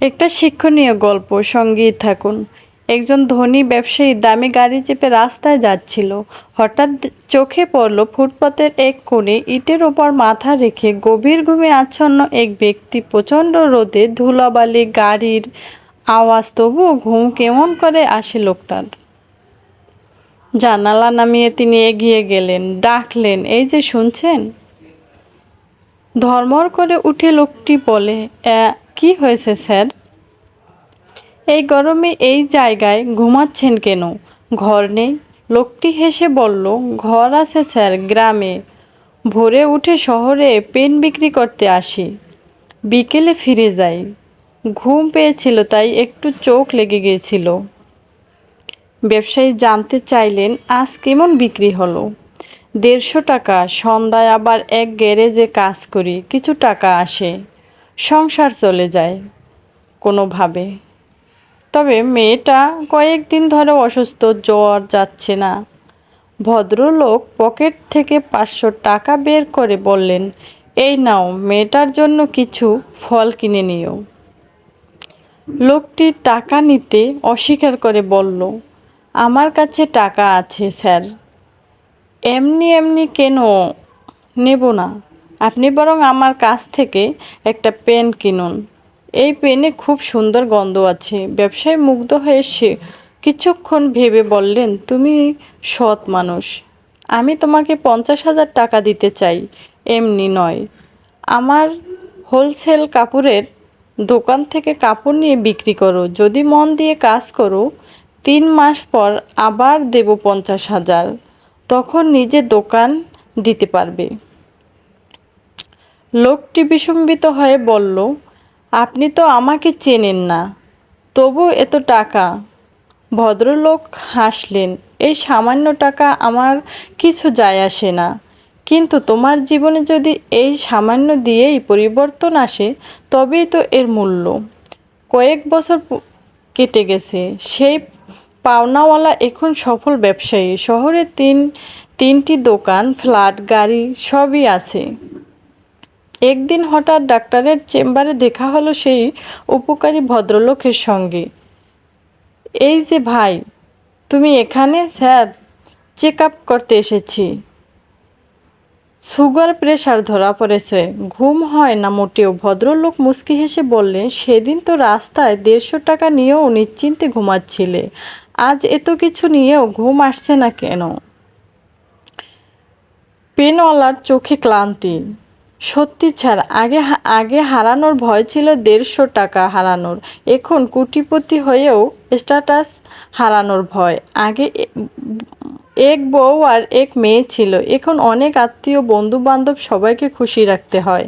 একটা শিক্ষণীয় গল্প সঙ্গেই থাকুন। একজন ধনী ব্যবসায়ী দামি গাড়ি চেপে রাস্তায় যাচ্ছিল। হঠাৎ চোখে পড়ল ফুটপাতের এক কোণে ইটের ওপর মাথা রেখে গভীর ঘুমে আচ্ছন্ন এক ব্যক্তি। প্রচণ্ড রোদে ধুলাবালি গাড়ির আওয়াজ তবুও ঘুম কেমন করে আসে লোকটার? জানালা নামিয়ে তিনি এগিয়ে গেলেন ডাকলেন এই যে শুনছেন? ধর্মর করে উঠে লোকটি বলে "অ্যা, কি হয়েছে, স্যার? এই গরমে এই জায়গায় ঘুমাচ্ছেন কেন? ঘর নেই। লোকটি হেসে বলল, ঘর আছে, স্যার, গ্রামে। ভোরে উঠে শহরে পেন বিক্রি করতে আসি। বিকেলে ফিরে যাই। ঘুম পেয়েছিল, তাই একটু চোখ লেগে গিয়েছিল। ব্যবসায়ী জানতে চাইলেন, আজ কেমন বিক্রি হলো? দেড়শো টাকা। সন্ধ্যায় আবার এক গ্যারেজে কাজ করি, কিছু টাকা আসে। সংসার চলে যায় কোনোভাবে। তবে মেয়েটা কয়েকদিন ধরে অসুস্থ, জ্বর যাচ্ছে না। ভদ্রলোক পকেট থেকে পাঁচশো টাকা বের করে বললেন, এই নাও, মেয়েটার জন্য কিছু ফল কিনে নিও। লোকটি টাকা নিতে অস্বীকার করে বলল, আমার কাছে টাকা আছে, স্যার। এমনি এমনি কেন নেব না? আপনি বরং আমার কাছ থেকে একটা পেন কিনুন। এই পেনে খুব সুন্দর গন্ধ আছে। ব্যবসায় মুগ্ধ হয়ে সে কিছুক্ষণ ভেবে বললেন, তুমি সৎ মানুষ। আমি তোমাকে পঞ্চাশ হাজার টাকা দিতে চাই। এমনি নয়। আমার হোলসেল কাপড়ের দোকান থেকে কাপড় নিয়ে বিক্রি করো। যদি মন দিয়ে কাজ করো, তিন মাস পর আবার দেব পঞ্চাশ হাজার। তখন নিজে দোকান দিতে পারবে। লোকটি বিসম্বিত হয়ে বলল, আপনি তো আমাকে চেনেন না, তবু এত টাকা। ভদ্রলোক হাসলেন, এই সামান্য টাকা আমার কিছু যায় আসে না। কিন্তু তোমার জীবনে যদি এই সামান্য দিয়েই পরিবর্তন আসে, তবেই তো এর মূল্য। কয়েক বছর কেটে গেছে। সেই পাওনাওয়ালা এখন সফল ব্যবসায়ী। শহরে তিন, তিনটি দোকান, ফ্ল্যাট, গাড়ি সবই আছে। একদিন হঠাৎ ডাক্তারের চেম্বারে দেখা হলো সেই উপকারী ভদ্রলোকের সঙ্গে। এই যে ভাই, তুমি এখানে? স্যার চেক আপ করতে এসেছি। সুগার প্রেশার ধরা পড়েছে, ঘুম হয় না মোটেও। ভদ্রলোক মুচকি হেসে বললেন, সেদিন তো রাস্তায় দেড়শো টাকা নিয়েও নিশ্চিন্তে ঘুমাচ্ছিলে। আজ এত কিছু নিয়েও ঘুম আসছে না কেন? পেনওয়ালার চোখে ক্লান্তি। সত্যি ছাড়, আগে আগে হারানোর ভয় ছিল দেড়শো টাকা হারানোর। এখন কুটিপতি হয়েও স্ট্যাটাস হারানোর ভয়। আগে এক বউ আর এক মেয়ে ছিল। এখন অনেক আত্মীয় বন্ধু বান্ধব সবাইকে খুশি রাখতে হয়।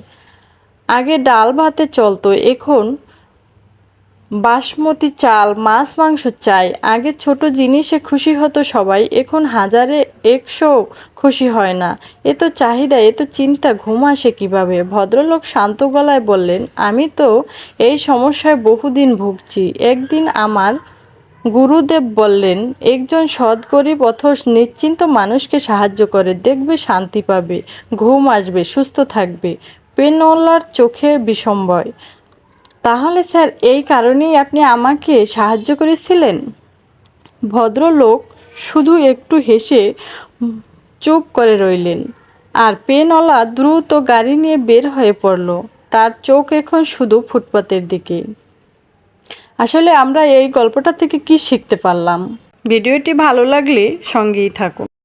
আগে ডাল ভাতে চলতো, এখন বাসমতি চাল, মাছ, মাংস চাই। আগে ছোট জিনিসে খুশি হতো সবাই, এখন হাজারে একশো খুশি হয় না। এ তো চাহিদা, এ তো চিন্তা, ঘুম আসে কীভাবে? ভদ্রলোক শান্ত গলায় বললেন, আমি তো এই সমস্যায় বহুদিন ভুগছি। একদিন আমার গুরুদেব বললেন, একজন সৎ গরিব অথচ নিশ্চিন্ত মানুষকে সাহায্য করে, দেখবে শান্তি পাবে, ঘুম আসবে, সুস্থ থাকবে। পেনওয়ালার চোখে বিসম্বয় তাহলে স্যার, এই কারণেই আপনি আমাকে সাহায্য করেছিলেন? ভদ্রলোক শুধু একটু হেসে চুপ করে রইলেন আর পেনওয়ালা দ্রুত গাড়ি নিয়ে বের হয়ে পড়ল। তার চোখ এখন শুধু ফুটপাতের দিকে। আসলে আমরা এই গল্পটা থেকে কি শিখতে পারলাম? ভিডিওটি ভালো লাগলে সঙ্গেই থাকুন।